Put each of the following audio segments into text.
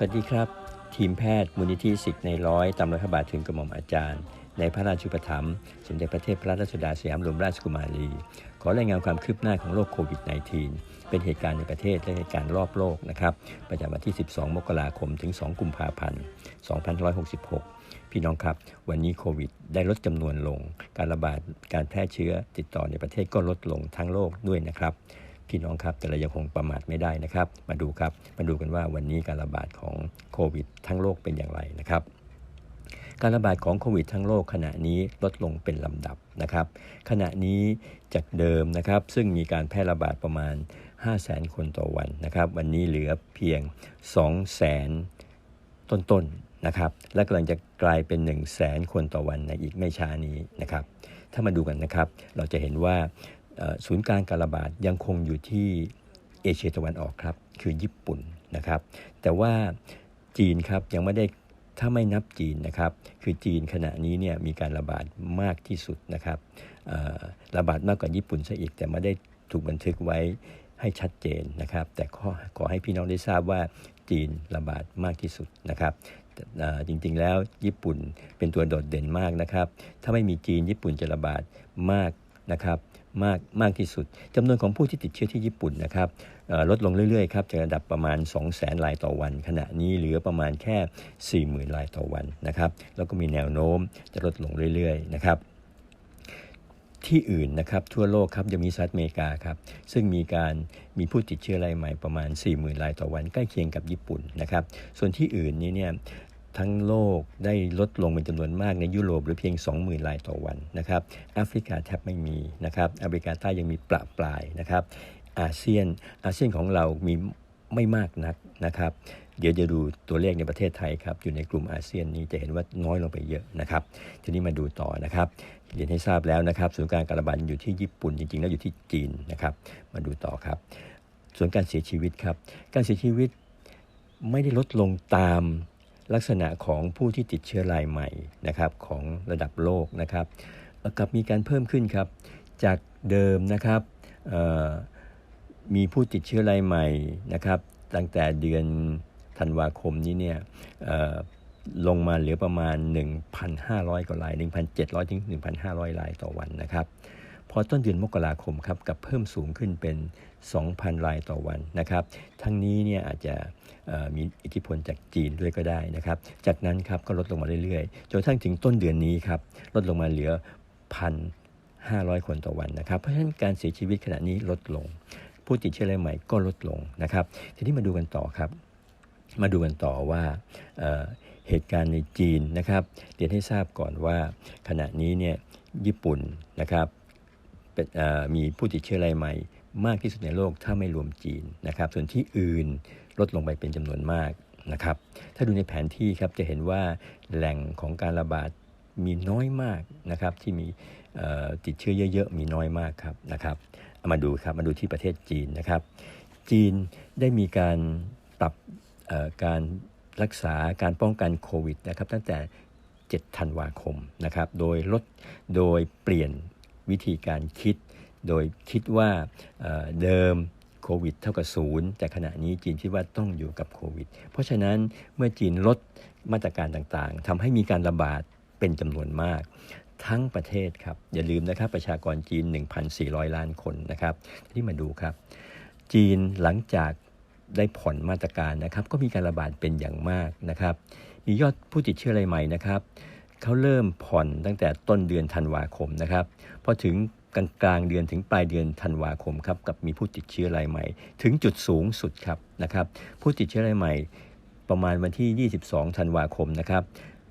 สวัสดีครับ ทีมแพทย์มูลนิธิสิทธิ์ในร้อยตามรัฐบาลถึงกระหม่อมอาจารย์ ในพระราชูปถัมภ์สมเด็จพระเทพพระราชสุดาสยามรมราชกุมารี ขอรายงานความคืบหน้าของโรคโควิด -19 เป็นเหตุการณ์ในประเทศและเหตุการณ์รอบโลกนะครับ ประจำวันที่ 12 มกราคมถึง 2 กุมภาพันธ์ 2566 พี่น้องครับ วันนี้โควิด ได้ลดจำนวนลง การระบาดการแพร่เชื้อติดต่อในประเทศก็ลดลงทั้งโลกด้วยนะครับ พี่น้องครับ แต่เรายังคงประมาทไม่ได้นะครับ มาดูครับมาดูกันว่าวันนี้การระบาดของโควิด ทั้งโลกเป็นอย่างไรนะครับการระบาดของโควิดทั้งโลกขณะนี้ลดลงเป็นลำดับนะครับ ขณะนี้จากเดิมนะครับซึ่งมีการแพร่ระบาดประมาณ 5 0 0แสนคนต่อวันนะครับ วันนี้เหลือเพียง 2 0 0แสนต้นๆนนะครับ และกำลังจะกลายเป็น 1 0 0 0 0แสนคนต่อวันในอีกไม่ช้านี้นะครับ ถ้ามาดูกันนะครับ เราจะเห็นว่า ศูนย์กลางการระบาดยังคงอยู่ที่เอเชียตะวันออกครับ คือญี่ปุ่นนะครับ แต่ว่าจีนครับยังไม่ได้ถ้าไม่นับจีนนะครับ คือจีนขณะนี้เนี่ยมีการระบาดมากที่สุดนะครับระบาดมากกว่าญี่ปุ่นซะอีก แต่ไม่ได้ถูกบันทึกไว้ให้ชัดเจนนะครับ แต่ขอขอให้พี่น้องได้ทราบว่าจีนระบาดมากที่สุดนะครับจริงๆแล้วญี่ปุ่นเป็นตัวโดดเด่นมากนะครับ ถ้าไม่มีจีนญี่ปุ่นจะระบาดมาก นะครับมากมากที่สุดจำนวนของผู้ที่ติดเชื้อที่ญี่ปุ่นนะครับลดลงเรื่อยๆครับจากระดับประมาณ 2 0 0 0 0 0รายต่อวัน ขณะนี้เหลือประมาณแค่ 40,000รายต่อวันนะครับแล้วก็มีแนวโน้มจะลดลงเรื่อยๆนะครับที่อื่นนะครับทั่วโลกครับยังมีสหรัฐอเมริกาครับซึ่งมีการมีผู้ติดเชื้อรายใหม่ประมาณ 40,000รายต่อวันใกล้เคียงกับญี่ปุ่นนะครับส่วนที่อื่นนี้เนี่ย ทั้งโลกได้ลดลงเป็นจำนวนมากในยุโรปหรือเพียง 20,000รายต่อวันนะครับแอฟริกาแทบไม่มีนะครับอเมริกาใต้ยังมีประปรายนะครับอาเซียนอาเซียนของเรามีไม่มากนักนะครับ เดี๋ยวจะดูตัวเลขในประเทศไทยครับ อยู่ในกลุ่มอาเซียนนี้จะเห็นว่าน้อยลงไปเยอะนะครับ ทีนี้มาดูต่อนะครับเรียนให้ทราบแล้วนะครับศูนย์การการระบาดอยู่ที่ญี่ปุ่นจริงๆ แล้วอยู่ที่จีนนะครับ มาดูต่อครับ ส่วนการเสียชีวิตครับ การเสียชีวิตไม่ได้ลดลงตาม ลักษณะของผู้ที่ติดเชื้อรายใหม่นะครับของระดับโลกนะครับกับมีการเพิ่มขึ้นครับ จากเดิมนะครับมีผู้ติดเชื้อรายใหม่นะครับตั้งแต่เดือนธันวาคมนี้เนี่ยลงมาเหลือประมาณ 1,500 กว่าราย 1,700 ถึง 1,500 รายต่อวันนะครับ พอต้นเดือนมกราคมครับกับเพิ่มสูงขึ้นเป็น 2,000 รายต่อวันนะครับ ทั้งนี้เนี่ยอาจจะมีอิทธิพลจากจีนด้วยก็ได้นะครับ จากนั้นครับก็ลดลงมาเรื่อยๆ จนทั่งถึงต้นเดือนนี้ครับลดลงมาเหลือ1,500คนต่อวันนะครับ เพราะฉะนั้นการเสียชีวิตขณะนี้ลดลง ผู้ติดเชื้อรายใหม่ก็ลดลงนะครับ ทีนี้มาดูกันต่อครับ มาดูกันต่อว่าเเหตุการณ์ในจีนนะครับเรียนให้ทราบก่อนว่าขณะนี้เนี่ยญี่ปุ่นนะครับ มีผู้ติดเชื้อรายใหม่มากที่สุดในโลกถ้าไม่รวมจีนนะครับส่วนที่อื่นลดลงไปเป็นจำนวนมากนะครับถ้าดูในแผนที่ครับจะเห็นว่าแหล่งของการระบาดมีน้อยมากนะครับที่มีติดเชื้อเยอะๆมีน้อยมากครับนะครับเอามาดูครับมาดูที่ประเทศจีนนะครับ จีนได้มีการปรับการรักษาการป้องกันโควิดนะครับตั้งแต่ 7 ธันวาคมนะครับโดยลดโดยเปลี่ยน วิธีการคิด โดยคิดว่าเดิมโควิดเท่ากับศูนย์แต่ขณะนี้จีนคิดว่าต้องอยู่กับโควิด เพราะฉะนั้นเมื่อจีนลดมาตรการต่างๆทำให้มีการระบาดเป็นจำนวนมากทั้งประเทศครับ อย่าลืมนะครับประชากรจีน 1,400 ล้านคนนะครับ ที่มาดูครับ จีนหลังจากได้ผ่อนมาตรการนะครับ ก็มีการระบาดเป็นอย่างมากนะครับ มียอดผู้ติดเชื้อรายใหม่นะครับ เขาเริ่มผ่อนตั้งแต่ต้นเดือนธันวาคมนะครับพอถึงกลางกลางเดือนถึงปลายเดือนธันวาคมครับกับมีผู้ติดเชื้อรายใหม่ ถึงจุดสูงสุดครับนะครับผู้ติดเชื้อรายใหม่ประมาณวันที่ 22ธันวาคมนะครับ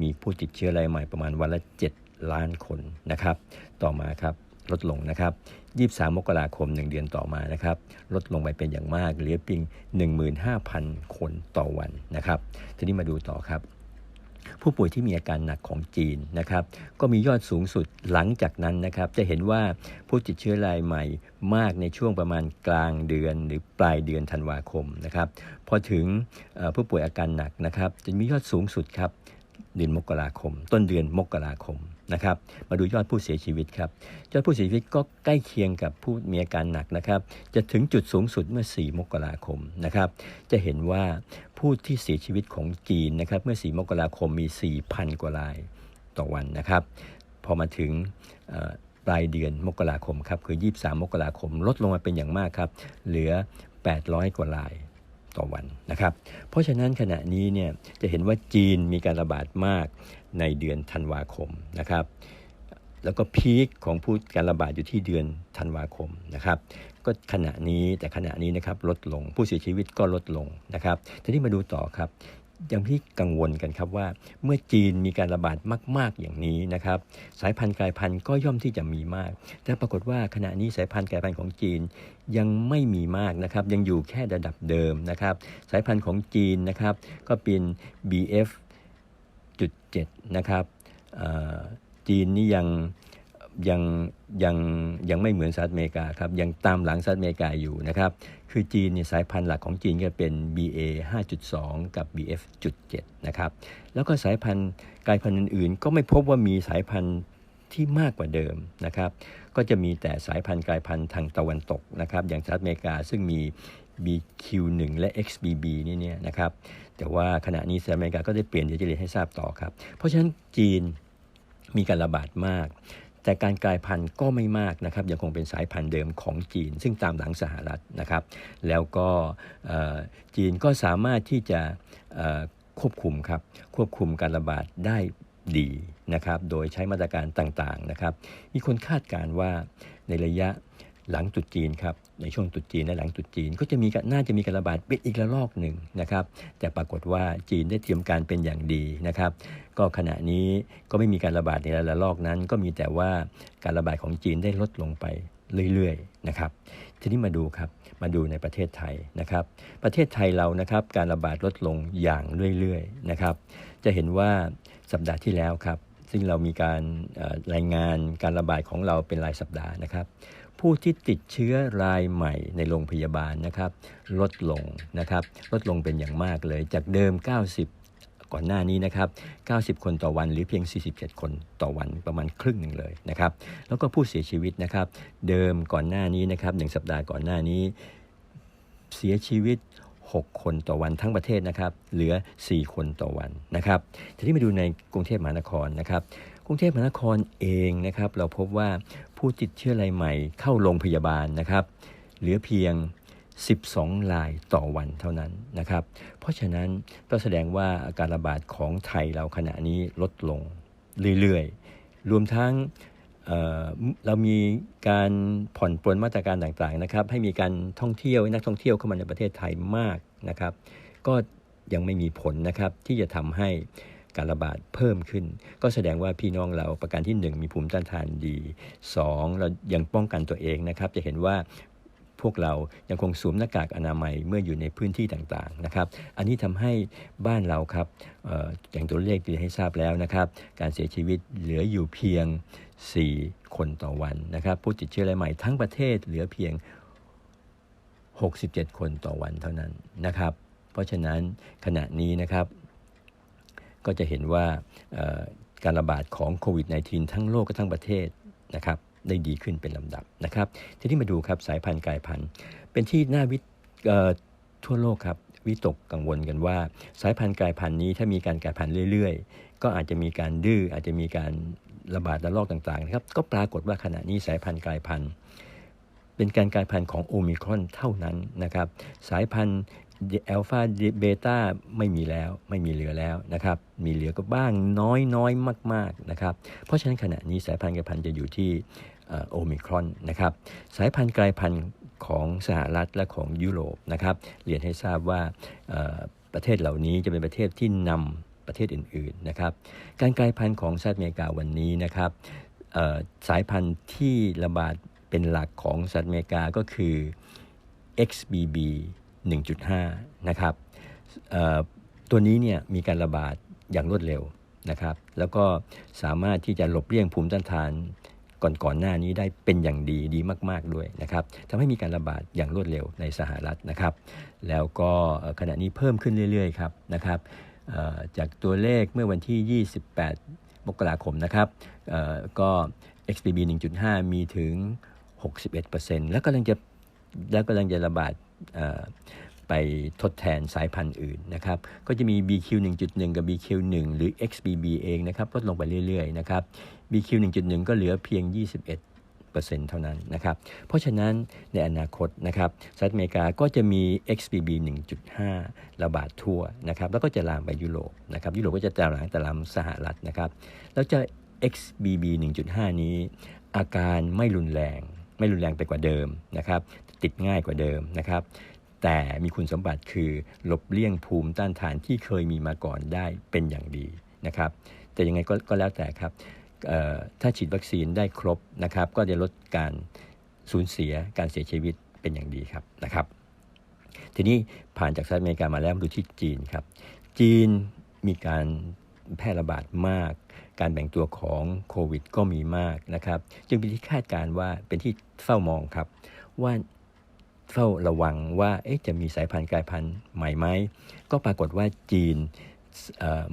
มีผู้ติดเชื้อรายใหม่ประมาณวันละ 7 ล้านคนนะครับ ต่อมาครับลดลงนะครับ 23 มกราคม 1 เดือนต่อมานะครับ ลดลงไปเป็นอย่างมากเหลือเพียง15,000 คนต่อวันนะครับ ทีนี้มาดูต่อครับ ผู้ป่วยที่มีอาการหนักของจีนนะครับก็มียอดสูงสุดหลังจากนั้นนะครับจะเห็นว่าผู้ติดเชื้อรายใหม่มากในช่วงประมาณกลางเดือน หรือปลายเดือนธันวาคมนะครับพอถึงผู้ป่วยอาการหนักนะครับจะมียอดสูงสุดครับเดือนมกราคม ต้นเดือนมกราคม นะครับมาดูยอดผู้เสียชีวิตครับยอดผู้เสียชีวิตก็ใกล้เคียงกับผู้มีอาการหนักนะครับจะถึงจุดสูงสุดเมื่อ 4 มกราคมนะครับจะเห็นว่าผู้ที่เสียชีวิตของจีนนะครับเมื่อ 4 มกราคมมี 4,000 กว่ารายต่อวันนะครับพอมาถึงปลายเดือนมกราคมครับคือ 23 มกราคมลดลงมาเป็นอย่างมากครับเหลือ 800 กว่าราย ต่อวันนะครับ เพราะฉะนั้นขณะนี้เนี่ยจะเห็นว่าจีนมีการระบาดมากในเดือนธันวาคมนะครับแล้วก็พีคของผู้การระบาดอยู่ที่เดือนธันวาคมนะครับ ก็ขณะนี้แต่ขณะนี้นะครับลดลงผู้เสียชีวิตก็ลดลงนะครับทีนี้มาดูต่อครับ อยังที่กังวลกันครับว่า เมื่อจีนมีการระบาดมาก ๆอย่างนี้นะครับ สายพันธุ์กลายพันธุ์ก็ย่อมที่จะมีมาก แต่ปรากฏว่าขณะนี้สายพันธุ์กลายพันธุ์ของจีนยังไม่มีมากนะครับ ยังอยู่แค่ระดับเดิมนะครับ สายพันธุ์ของจีนนะครับ ก็เป็น BF จุด7นะครับจีนนี่ยัง ยังยังยังไม่เหมือนสหรัฐอเมริกาครับยังตามหลังสหรัฐอเมริกาอยู่นะครับ คือจีนเนี่ยสายพันธุ์หลักของจีนก็เป็น BA 5.2 กับ BF 7 นะครับแล้วก็สายพันธุ์กลายพันธุ์อื่นๆ ก็ไม่พบว่ามีสายพันธุ์ที่มากกว่าเดิมนะครับ ก็จะมีแต่สายพันธุ์กลายพันธุ์ทางตะวันตกนะครับอย่างสหรัฐอเมริกาซึ่งมี BQ1 และ XBB นี่เนี่ยนะครับแต่ว่าขณะนี้สหรัฐอเมริกาก็ได้เปลี่ยนเดี๋ยวจะเรียนให้ทราบต่อครับ เพราะฉะนั้นจีนมีการระบาดมาก แต่การกลายพันธุ์ก็ไม่มากนะครับยังคงเป็นสายพันธุ์เดิมของจีน ซึ่งตามหลังสหรัฐนะครับ แล้วก็จีนก็สามารถที่จะควบคุมครับควบคุมการระบาดได้ดีนะครับ โดยใช้มาตรการต่างๆนะครับ มีคนคาดการว่าในระยะ หลังตุดจีนครับในช่วงตุดจีนและหลังตุดจีนก็จะมีน่าจะมีการระบาดเป็นอีกระลอกหนึ่งนะครับแต่ปรากฏว่าจีนได้เตรียมการเป็นอย่างดีนะครับ ก็ขณะนี้ก็ไม่มีการระบาดในระลอกนั้น ก็มีแต่ว่าการระบาดของจีนได้ลดลงไปเรื่อยๆนะครับทีนี้มาดูครับมาดูในประเทศไทยนะครับ ประเทศไทยเรานะครับการระบาดลดลงอย่างเรื่อยๆนะครับจะเห็นว่าสัปดาห์ที่แล้วครับซึ่งเรามีการรายงานการระบาดของเราเป็นรายสัปดาห์นะครับ ผู้ที่ติดเชื้อรายใหม่ในโรงพยาบาลนะครับ ลดลงนะครับ ลดลงเป็นอย่างมากเลย จากเดิม 90 ก่อนหน้านี้นะครับ 90 คนต่อวันหรือเพียง 47 คนต่อวันประมาณครึ่งหนึ่งเลยนะครับ แล้วก็ผู้เสียชีวิตนะครับ เดิมก่อนหน้านี้นะครับหนึ่งสัปดาห์ก่อนหน้านี้เสียชีวิต 6 คนต่อวันทั้งประเทศนะครับ เหลือ 4 คนต่อวันนะครับ ทีนี้มาดูในกรุงเทพมหานครนะครับ กรุงเทพมหานครเองนะครับ เราพบว่า ผู้ติดเชื้อรายใหม่เข้าโรงพยาบาลนะครับ เหลือเพียง 12 รายต่อวันเท่านั้นนะครับ เพราะฉะนั้นก็แสดงว่าอาการระบาดของไทยเราขณะนี้ลดลงเรื่อยๆ รวมทั้งเเรามีการผ่อนปลนมาตรการต่างๆนะครับ ให้มีการท่องเที่ยวนักท่องเที่ยวเข้ามาในประเทศไทยมากนะครับ ก็ยังไม่มีผลนะครับที่จะทำให้ การระบาดเพิ่มขึ้น ก็แสดงว่าพี่น้องเราประการที่ 1 มีภูมิต้านทานดี2เรายังป้องกันตัวเองนะครับ จะเห็นว่าพวกเรายังคงสวมหน้ากากอนามัยเมื่ออยู่ในพื้นที่ต่างๆนะครับ อันนี้ทำให้บ้านเราครับอย่างตัวเลขที่ให้ทราบแล้วนะครับ การเสียชีวิตเหลืออยู่เพียง 4 คนต่อวันนะครับ ผู้ติดเชื้อรายใหม่ทั้งประเทศเหลือเพียง 67 คนต่อวันเท่านั้นนะครับ เพราะฉะนั้นขณะนี้นะครับ ก็จะเห็นว่าการระบาดของโควิด -19 ทั้งโลกก็ทั้งประเทศนะครับได้ดีขึ้นเป็นลำดับนะครับ ทีนี้มาดูครับสายพันธุ์กลายพันธุ์ เป็นที่น่าวิทั่วโลกครับวิตกกังวลกันว่า สายพันธุ์กลายพันธุ์นี้ถ้ามีการกลายพันธุ์เรื่อยๆ ก็อาจจะมีการดื้ออาจจะมีการระบาดระลอกต่างๆนะครับก็ปรากฏว่าขณะนี้สายพันธุ์กลายพันธุ์ เป็นการกลายพันธุ์ของโอมิครอนเท่านั้นนะครับสายพันธุ์ แอลฟาเบต้าไม่มีแล้วไม่มีเหลือแล้วนะครับ มีเหลือก็บ้างน้อยน้อยมาก ๆนะครับ เพราะฉะนั้นขณะนี้สายพันธุ์กลายพันธุ์จะอยู่ที่โอมิครอนนะครับ สายพันธุ์กลายพันธุ์ของสหรัฐและของยุโรปนะครับ เรียนให้ทราบว่าประเทศเหล่านี้จะเป็นประเทศที่นำประเทศอื่น ๆนะครับ การกลายพันธุ์ของสหรัฐอเมริกาวันนี้นะครับสายพันธุ์ที่ระบาดเป็นหลักของสหรัฐอเมริกาก็คือ XBB 1.5 นะครับตัวนี้เนี่ยมีการระบาดอย่างรวดเร็วนะครับ แล้วก็สามารถที่จะหลบเลี่ยงภูมิต้านทานก่อนก่อนหน้านี้ได้เป็นอย่างดีดีมาก ๆ ด้วยนะครับทำให้มีการระบาดอย่างรวดเร็วในสหรัฐนะครับ แล้วก็ขณะนี้เพิ่มขึ้นเรื่อย ๆ ครับนะครับจากตัวเลขเมื่อวันที่ 28 มกราคมนะครับก็ XBB 1.5 มีถึง 61%แล้วก็กำลังจะแล้วกำลังจะระบาด ไปทดแทนสายพันธุ์อื่นนะครับ ก็จะมี BQ 1.1 กับ BQ 1หรือ XBB เองนะครับลดลงไปเรื่อยๆนะครับ BQ 1.1 ก็เหลือเพียง 21เท่านั้นนะครับ เพราะฉะนั้นในอนาคตนะครับสหรัฐอเมริกาก็จะมี XBB 1.5 ระบาดทั่วนะครับ แล้วก็จะลามไปยุโรปนะครับ ยุโรปก็จะตามหลังตามสหรัฐนะครับ แล้วจะ XBB 1.5 นี้ อาการไม่รุนแรง ไม่รุนแรงไปกว่าเดิมนะครับ ติดง่ายกว่าเดิมนะครับ แต่มีคุณสมบัติคือหลบเลี่ยงภูมิต้านทานที่เคยมีมาก่อนได้เป็นอย่างดีนะครับ แต่ยังไงก็ก็แล้วแต่ครับถ้าฉีดวัคซีนได้ครบนะครับ ก็จะลดการสูญเสียการเสียชีวิตเป็นอย่างดีครับนะครับ ทีนี้ผ่านจากสหรัฐอเมริกามาแล้วดูที่จีนครับ จีนมีการแพร่ระบาดมาก การแบ่งตัวของโควิดก็มีมากนะครับ จึงเป็นที่คาดการว่าเป็นที่เฝ้ามองครับ ว่า เฝ้าระวังว่าจะมีสายพันธุ์กลายพันธุ์ใหม่ไหมก็ปรากฏว่าจีน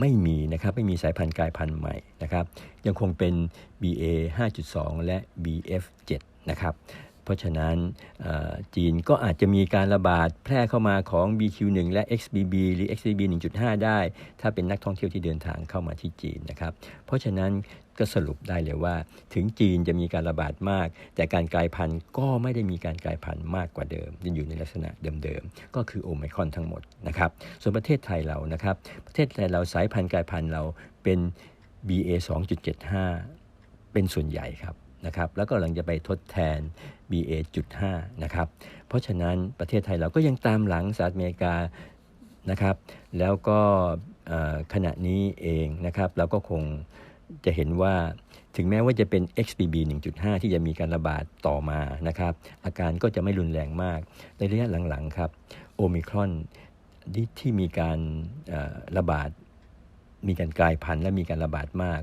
ไม่มีนะครับไม่มีสายพันธุ์กลายพันธุ์ใหม่นะครับ ยังคงเป็น BA 5.2 และ BF 7 นะครับ เพราะฉะนั้นจีนก็อาจจะมีการระบาดแพร่เข้ามาของ BQ1 และ XBB หรือ XBB 1.5 ได้ ถ้าเป็นนักท่องเที่ยวที่เดินทางเข้ามาที่จีนนะครับ เพราะฉะนั้นก็สรุปได้เลยว่า ถึงจีนจะมีการระบาดมาก แต่การกลายพันธุ์ก็ไม่ได้มีการกลายพันธุ์มากกว่าเดิมยังอยู่ในลักษณะเดิมๆ ก็คือโอไมครอนทั้งหมดนะครับส่วนประเทศไทยเรานะครับ ประเทศไทยเราสายพันธุ์กลายพันธุ์เราเป็น BA 2.75 เป็นส่วนใหญ่ครับ นะครับแล้วก็กำลังจะไปทดแทน BA.5 นะครับเพราะฉะนั้นประเทศไทยเราก็ยังตามหลังสหรัฐอเมริกานะครับแล้วก็ขณะนี้เองนะครับเราก็คงจะเห็นว่าถึงแม้ว่าจะเป็น XBB 1.5 ที่จะมีการระบาดต่อมานะครับอาการก็จะไม่รุนแรงมาก ในระยะหลังๆครับโอมิครอนที่มีการระบาด มีการกลายพันธุ์และมีการระบาดมาก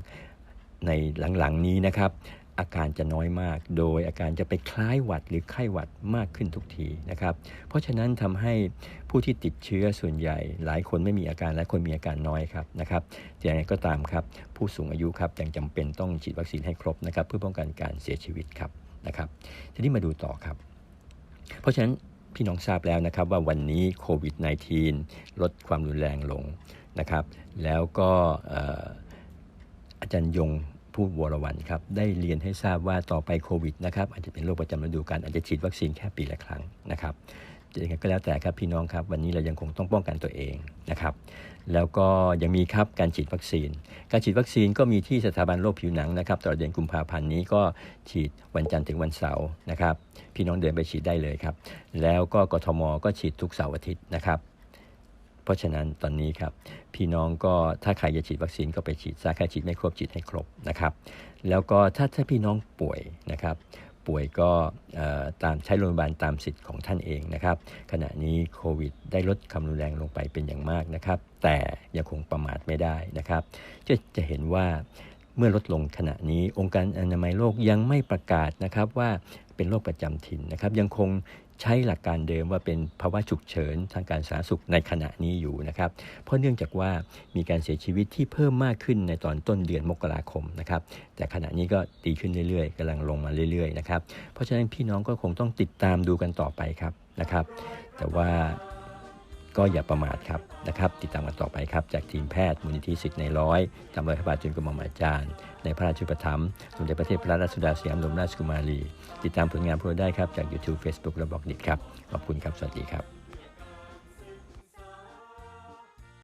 ในหลังๆนี้นะครับ อาการจะน้อยมาก โดยอาการจะไปคล้ายหวัดหรือไข้หวัดมากขึ้นทุกทีนะครับ เพราะฉะนั้นทำให้ผู้ที่ติดเชื้อส่วนใหญ่ หลายคนไม่มีอาการหลายคนมีอาการน้อยครับนะครับอย่างไรก็ตามครับ ผู้สูงอายุครับยังจำเป็นต้องฉีดวัคซีนให้ครบนะครับ เพื่อป้องกันการเสียชีวิตครับนะครับทีนี้มาดูต่อครับ เพราะฉะนั้นพี่น้องทราบแล้วนะครับว่าวันนี้โควิด -19 ลดความรุนแรงลงนะครับ แล้วก็อาจารย์ยง พูดวรวันครับได้เรียนให้ทราบว่าต่อไปโควิดนะครับอาจจะเป็นโรคประจำฤดูกาลอาจจะฉีดวัคซีนแค่ปีละครั้งนะครับยังไงก็แล้วแต่ครับพี่น้องครับวันนี้เรายังคงต้องป้องกันตัวเองนะครับแล้วก็ยังมีครับการฉีดวัคซีน การฉีดวัคซีนก็มีที่สถาบันโรคผิวหนังนะครับตลอดเดือนกุมภาพันธ์นี้ก็ฉีดวันจันทร์ถึงวันเสาร์นะครับพี่น้องเดินไปฉีดได้เลยครับแล้วก็กทมก็ฉีดทุกเสาร์อาทิตย์นะครับ เพราะฉะนั้นตอนนี้ครับพี่น้องก็ถ้าใครจะฉีดวัคซีนก็ไปฉีดซะใครฉีดไม่ครบฉีดให้ครบนะครับ แล้วก็ถ้าถ้าพี่น้องป่วยนะครับป่วยก็ตามใช้โรงพยาบาลตามสิทธิ์ของท่านเองนะครับ ขณะนี้โควิดได้ลดความรุนแรงลงไปเป็นอย่างมากนะครับ แต่ยังคงประมาทไม่ได้นะครับ จะจะเห็นว่าเมื่อลดลงขณะนี้องค์การอนามัยโลกยังไม่ประกาศนะครับว่าเป็นโรคประจำถิ่นนะครับ ยังคง ใช้หลักการเดิมว่าเป็นภาวะฉุกเฉินทางการสาธารณสุขในขณะนี้อยู่นะครับ เพราะเนื่องจากว่ามีการเสียชีวิตที่เพิ่มมากขึ้นในตอนต้นเดือนมกราคมนะครับ แต่ขณะนี้ก็ดีขึ้นเรื่อยๆกำลังลงมาเรื่อยๆนะครับ เพราะฉะนั้นพี่น้องก็คงต้องติดตามดูกันต่อไปครับนะครับ แต่ว่า ก็อย่าประมาทครับนะครับ ติดตามกันต่อไปครับ จากทีมแพทย์มูลนิธิสิทธิ์ในร้อยตำรวจพระบาทจุลกรมอาจารย์ ในพระราชุปถัมภ์สมเด็จพระเทพพระราชสุดาสยามบรมราชกุมารี ติดตามผลงานพวกเราได้ครับ จาก YouTube Facebook และบล็อกดิครับขอบคุณครับสวัสดีครับ